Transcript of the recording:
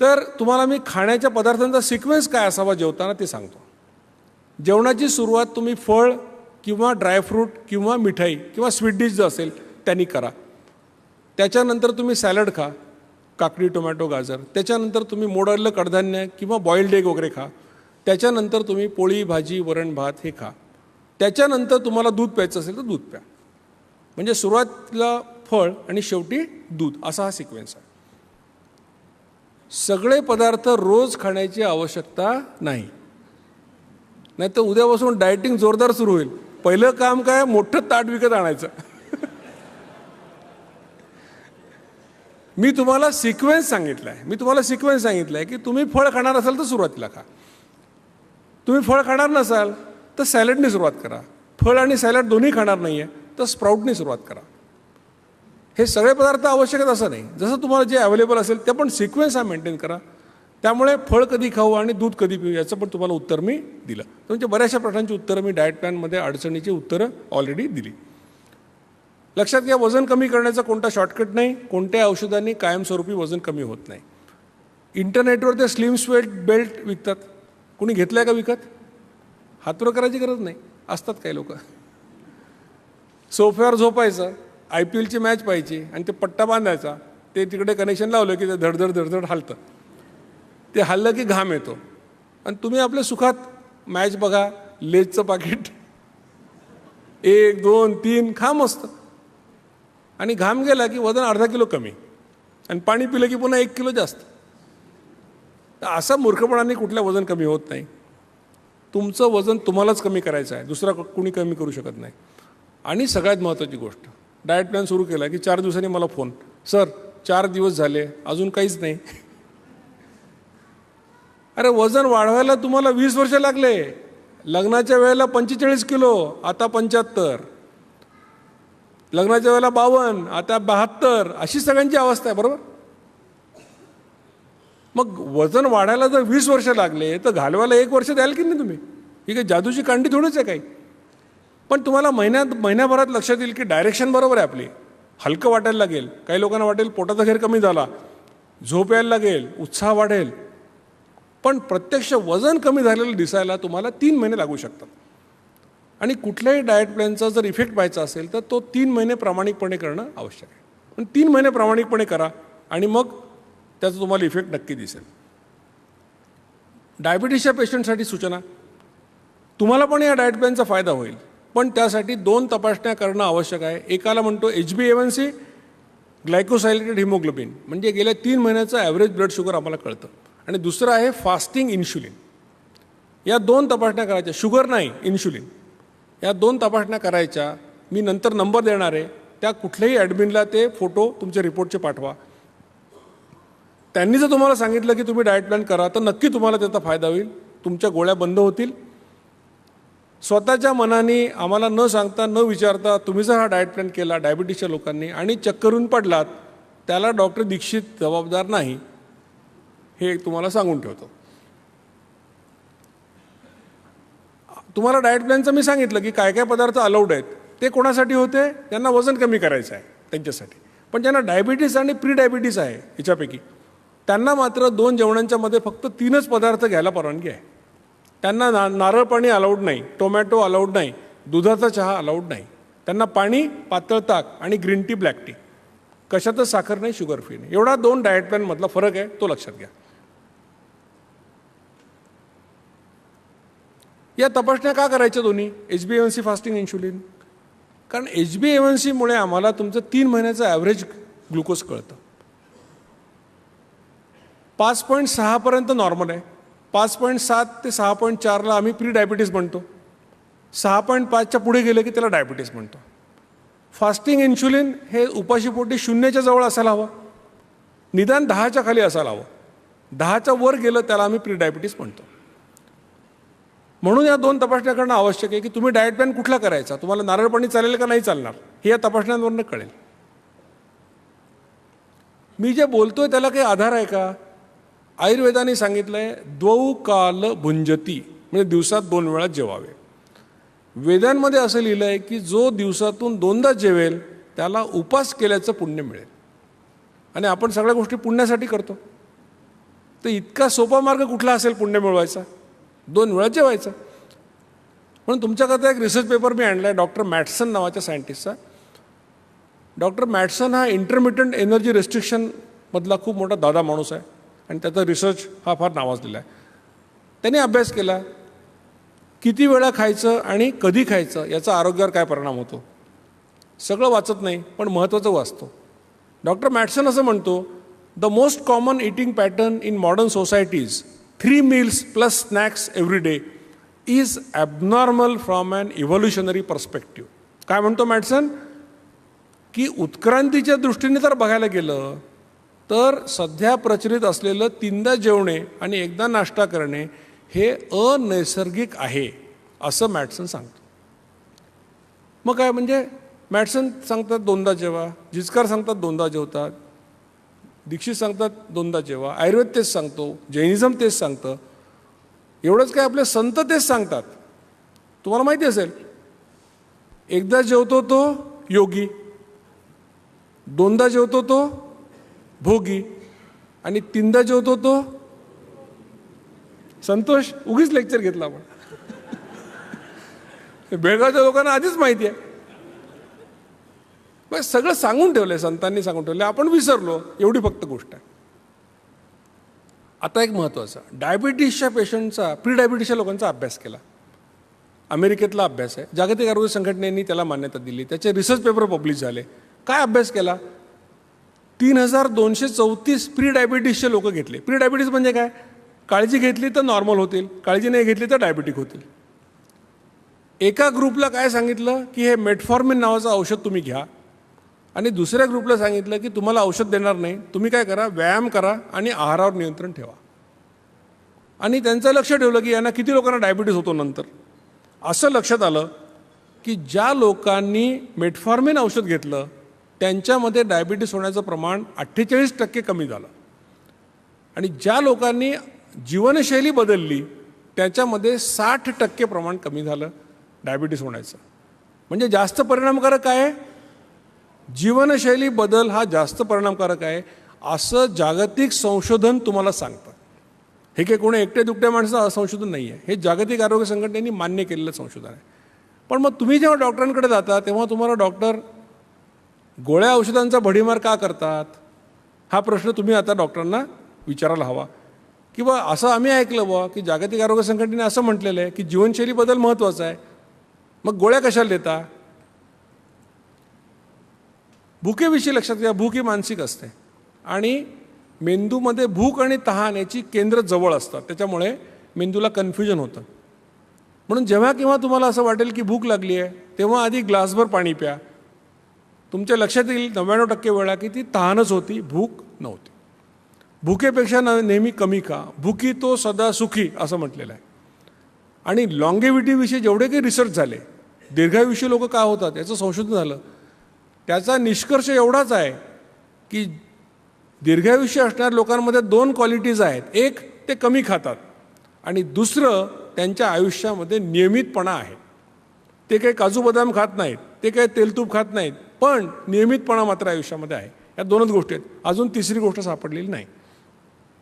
तर तुम्हाला मी खाण्याच्या पदार्थांचा सिक्वेन्स काय असावा जेवताना ते सांगतो. जेवणाची सुरुवात तुम्ही फळ किंवा ड्रायफ्रूट किंवा मिठाई किंवा स्वीट डिश जो असेल त्यांनी करा. त्याच्यानंतर तुम्ही सॅलड खा काकडी टोमॅटो गाजर. त्याच्यानंतर तुम्ही मोडलेलं कडधान्य किंवा बॉईल्ड एग वगैरे खा. त्याच्यानंतर तुम्ही पोळी भाजी वरण भात हे खा. त्याच्यानंतर तुम्हाला दूध प्यायचं असेल तर दूध प्या. म्हणजे सुरुवातीला फळ आणि शेवटी दूध. असा हा सिक्वेन्स आहे. सगळे पदार्थ रोज खाण्याची आवश्यकता नाही. नाही तर उद्यापासून डायटिंग जोरदार सुरू होईल. पहिलं काम काय? मोठं ताट विकत आणायचं. मी तुम्हाला सिक्वेन्स सांगितलं आहे मी तुम्हाला सिक्वेन्स सांगितलं आहे की तुम्ही फळ खाणार असाल तर सुरुवातीला खा. तुम्ही फळ खाणार नसाल तर सॅलडनी सुरुवात करा. फळ आणि सॅलड दोन्ही खाणार नाही आहे तर स्प्राऊटने सुरुवात करा. हे सगळे पदार्थ आवश्यक आहेत असं नाही. जसं तुम्हाला जे अवेलेबल असेल ते पण सिक्वेन्स हा मेंटेन करा. त्यामुळे फळ कधी खाऊ आणि दूध कधी पिऊ याचं पण तुम्हाला उत्तर मी दिलं. तुमच्या बऱ्याचशा प्रश्नांची उत्तरं मी डाएट प्लॅनमध्ये अडचणीची उत्तरं ऑलरेडी दिली. लक्षात घ्या वजन कमी करण्याचा कोणता शॉर्टकट नाही कोणत्या औषधांनी कायमस्वरूपी वजन कमी होत नाही. इंटरनेटवर ते स्लिम स्वेट बेल्ट विकतात. कुणी घेतलं आहे का विकत? हातवर करायची गरज नाही. असतात काही लोक. सोफ्यावर झोपायचं आय पी एलची मॅच पाहायची आणि ते पट्टा बांधायचा ते तिकडे कनेक्शन लावलं की ते धडधड धडधड हालतं. ते हल्लं की घाम येतो. आणि तुम्ही आपल्या सुखात मॅच बघा लेजचं पाकिट. एक दोन तीन खाम असतं आणि घाम गेला की वजन अर्धा किलो कमी. आणि पाणी पिलं की पुन्हा एक किलो जास्त. तर असा मूर्खपणाने कुठल्या वजन कमी होत नाही. तुमचं वजन तुम्हालाच कमी करायचं आहे. दुसरा कुणी कमी करू शकत नाही. आणि सगळ्यात महत्त्वाची गोष्ट डाएट प्लॅन सुरू केला की चार दिवसांनी मला फोन सर चार दिवस झाले अजून काहीच नाही. अरे वजन वाढवायला तुम्हाला वीस वर्ष लागले. लग्नाच्या वेळेला पंचेचाळीस किलो आता पंच्याहत्तर. लग्नाच्या वेळेला बावन्न आता बहात्तर. अशी सगळ्यांची अवस्था आहे बरोबर? मग वजन वाढायला जर वीस वर्ष लागले तर घालवायला एक वर्ष द्याल की नाही तुम्ही? ही काही जादूची कांडी थोडीच आहे काही? पण तुम्हाला महिन्यात महिन्याभरात लक्षात येईल की डायरेक्शन बरोबर आहे आपली. हलकं वाटायला लागेल. काही लोकांना वाटेल पोटाचा घेर कमी झाला. झोप यायला लागेल. उत्साह वाढेल. पण प्रत्यक्ष वजन कमी झालेलं दिसायला तुम्हाला तीन महिने लागू शकतात. आणि कुठल्याही डाएट प्लॅनचा जर इफेक्ट पाहायचा असेल तर तो तीन महिने प्रामाणिकपणे करणं आवश्यक आहे. पण तीन महिने प्रामाणिकपणे करा आणि मग त्याचा तुम्हाला इफेक्ट नक्की दिसेल. डायबिटीसच्या पेशंटसाठी सूचना. तुम्हाला पण या डाएट प्लॅनचा फायदा होईल. पण त्यासाठी दोन तपासण्या करणं आवश्यक आहे. एकाला म्हणतो H B A one C glycosylated haemoglobin म्हणजे गेल्या तीन महिन्याचं ॲव्हरेज ब्लड शुगर आम्हाला कळतं. आणि दुसरं आहे फास्टिंग इन्शुलिन या दोन तपासण्या करायच्या. शुगर नाही इन्शुलिन या दोन तपासण्या करायच्या. मी नंतर नंबर देणार आहे. त्या कुठल्याही ॲडमिनला ते फोटो तुमच्या रिपोर्टचे पाठवा. त्यांनी जर तुम्हाला सांगितलं की तुम्ही डाएट प्लॅन करा तर नक्की तुम्हाला त्याचा फायदा होईल. तुमच्या गोळ्या बंद होतील. स्वतःच्या मनाने आम्हाला न सांगता न विचारता तुम्ही जर हा डाएट प्लॅन केला डायबिटीसच्या लोकांनी आणि चक्करून पडलात त्याला डॉक्टर दीक्षित जबाबदार नाही हे तुम्हाला सांगून ठेवतो. तुम्हाला डाएट प्लॅनचं मी सांगितलं की काय काय पदार्थ अलाउड आहेत ते कोणासाठी होते? त्यांना वजन कमी करायचं आहे त्यांच्यासाठी. पण ज्यांना डायबिटीस आणि प्री डायबिटीस आहे याच्यापैकी त्यांना मात्र दोन जेवणांच्या मध्ये फक्त तीनच पदार्थ घ्यायला परवानगी आहे. त्यांना ना नारळ पाणी अलाउड नाही टोमॅटो अलाउड नाही दुधाचा चहा अलाउड नाही. त्यांना पाणी पातळ ताक आणि ग्रीन टी ब्लॅक टी कशातच साखर नाही शुगर फ्री नाही. एवढा दोन डाएट प्लॅनमधला फरक आहे तो लक्षात घ्या. या तपासण्या का करायच्या दोन्ही? H B A one C fasting insulin कारण एच बी एवन सीमुळे आम्हाला तुमचं तीन महिन्याचं ॲव्हरेज ग्लुकोज कळतं. पाच पॉईंट सहापर्यंत नॉर्मल आहे. पाच पॉईंट सात ते सहा पॉईंट चारला आम्ही प्री डायबिटीस म्हणतो सहा पॉईंट पाचच्या पुढे गेलं की त्याला डायबिटीस म्हणतो. फास्टिंग इन्शुलिन हे उपाशीपोटी शून्याच्या जवळ असायला हवं. निदान दहाच्या खाली असायला हवं. दहाच्या वर गेलं त्याला आम्ही प्री डायबिटीस म्हणतो. म्हणून या दोन तपासण्या करणं आवश्यक आहे की तुम्ही डाएट प्लॅन कुठला करायचा? तुम्हाला नारळ पाणी चालेल का नाही चालणार? हे या तपासण्यांवरनं कळेल. मी जे बोलतोय त्याला काही आधार आहे का? आयुर्वेदाने सांगितलंय द्वौ काल भुंजती म्हणजे दिवसात दोन वेळा जेवावे. वेदांमध्ये असं लिहिलं आहे की जो दिवसातून दोनदा जेवेल त्याला उपास केल्याचं पुण्य मिळेल. आणि आपण सगळ्या गोष्टी पुण्यासाठी करतो. तर इतका सोपा मार्ग कुठला असेल पुण्य मिळवायचा? दोन वेळा जेवायचा. म्हणून तुमच्याकरता एक रिसर्च पेपर मी आणला आहे डॉक्टर मॅटसन नावाच्या सायंटिस्टचा डॉक्टर मॅटसन हा इंटरमिटंट एनर्जी रेस्ट्रिक्शनमधला खूप मोठा दादा माणूस आहे. आणि त्याचा रिसर्च हा फार नावाजलेला आहे. त्याने अभ्यास केला किती वेळा खायचं आणि कधी खायचं याचा आरोग्यावर काय परिणाम होतो? सगळं वाचत नाही पण महत्त्वाचं वाचतो. डॉक्टर मॅटसन असं म्हणतो the most common eating pattern in modern societies three meals plus snacks every day is abnormal from an evolutionary perspective काय म्हणतो मॅटसन? की उत्क्रांतीच्या दृष्टीने जर बघायला गेलं तर सध्या प्रचलित असलेलं तीनदा जेवणे आणि एकदा नाश्ता करणे हे अनैसर्गिक आहे असं मॅटसन सांगतो. मग काय म्हणजे मॅटसन सांगतात दोनदा जेवा जिचकार सांगतात दोनदा जेवतात दीक्षित सांगतात दोनदा जेवा आयुर्वेद तेच सांगतो जैनिझम तेच सांगतं. एवढंच काय आपले संत तेच सांगतात. तुम्हाला माहिती असेल एकदा जेवतो तो योगी दोनदा जेवतो तो भोगी. आणि तीनदा जेवतो तो संतोष. उगीच लेक्चर घेतला आपण. बेळगावच्या लोकांना आधीच माहिती आहे. मग सगळं सांगून ठेवलंय संतांनी सांगून ठेवलंय. आपण विसरलो एवढी फक्त गोष्ट आहे. आता एक महत्त्वाचा डायबिटीसच्या पेशंटचा प्री डायबिटीसच्या लोकांचा अभ्यास केला. अमेरिकेतला अभ्यास आहे. जागतिक आरोग्य संघटनेने त्याला मान्यता दिली. त्याचे रिसर्च पेपर पब्लिश झाले. काय अभ्यास केला? तीन हजार दोनशे चौतीस प्री डायबिटीसचे लोक घेतले. प्री डायबिटीस म्हणजे काय? काळजी घेतली तर नॉर्मल होतील काळजी नाही घेतली तर डायबिटिक होतील. एका ग्रुपला काय सांगितलं? की हे मेटफॉर्मिन नावाचं औषध तुम्ही घ्या. आणि दुसऱ्या ग्रुपला सांगितलं की तुम्हाला औषध देणार नाही. तुम्ही काय करा? व्यायाम करा आणि आहारावर नियंत्रण ठेवा. आणि त्यांचं लक्ष ठेवलं की यांना किती लोकांना डायबिटीस होतो नंतर. असं लक्षात आलं की ज्या लोकांनी मेटफॉर्मिन औषध घेतलं त्यांच्यामध्ये डायबिटीस होण्याचं प्रमाण अठ्ठेचाळीस टक्के कमी झालं. आणि ज्या लोकांनी जीवनशैली बदलली त्याच्यामध्ये साठ टक्के प्रमाण कमी झालं डायबिटीस होण्याचं. म्हणजे जास्त परिणामकारक आहे जीवनशैली बदल हा जास्त परिणामकारक आहे असं जागतिक संशोधन तुम्हाला सांगतं. हे काही कोणी एकट्या दुकट्या माणसाचं संशोधन नाही आहे हे जागतिक आरोग्य संघटनेने मान्य केलेलं संशोधन आहे. पण मग तुम्ही जेव्हा डॉक्टरांकडे जाता तेव्हा तुम्हाला डॉक्टर गोळ्या औषधांचा भडीमार का करतात? हा प्रश्न तुम्ही आता डॉक्टरांना विचारायला हवा. किंवा असं आम्ही ऐकलं बुवा की जागतिक आरोग्य संघटनेने असं म्हटलेलं आहे की जीवनशैली बदल महत्त्वाचा आहे. मग गोळ्या कशाला देता? भूकेविषयी लक्षात घ्या भूक ही मानसिक असते. आणि मेंदूमध्ये भूक आणि तहान याची केंद्र जवळ असतात. त्याच्यामुळे मेंदूला कन्फ्युजन होतं. म्हणून जेव्हा केव्हा तुम्हाला असं वाटेल की भूक लागली आहे तेव्हा आधी ग्लासभर पाणी प्या. तुमच्या लक्षात येईल नव्याण्णव टक्के वेळा की ती तहानच होती भूक नव्हती. भुकेपेक्षा न नेहमी कमी खा. भुकी तो सदा सुखी असं म्हटलेलं आहे. आणि लॉंगेविटीविषयी जेवढे काही रिसर्च झाले दीर्घायुष्य लोक का होतात याचं संशोधन झालं. त्याचा निष्कर्ष एवढाच आहे की दीर्घायुष्य असणाऱ्या लोकांमध्ये दोन क्वालिटीज आहेत. एक ते कमी खातात. आणि दुसरं त्यांच्या आयुष्यामध्ये नियमितपणा आहे. ते काही काजू बदाम खात नाहीत. ते काय तेलतूप खात नाहीत. पण नियमितपणा मात्र आयुष्यामध्ये आहे. या दोनच गोष्टी आहेत. अजून तिसरी गोष्ट सापडलेली नाही.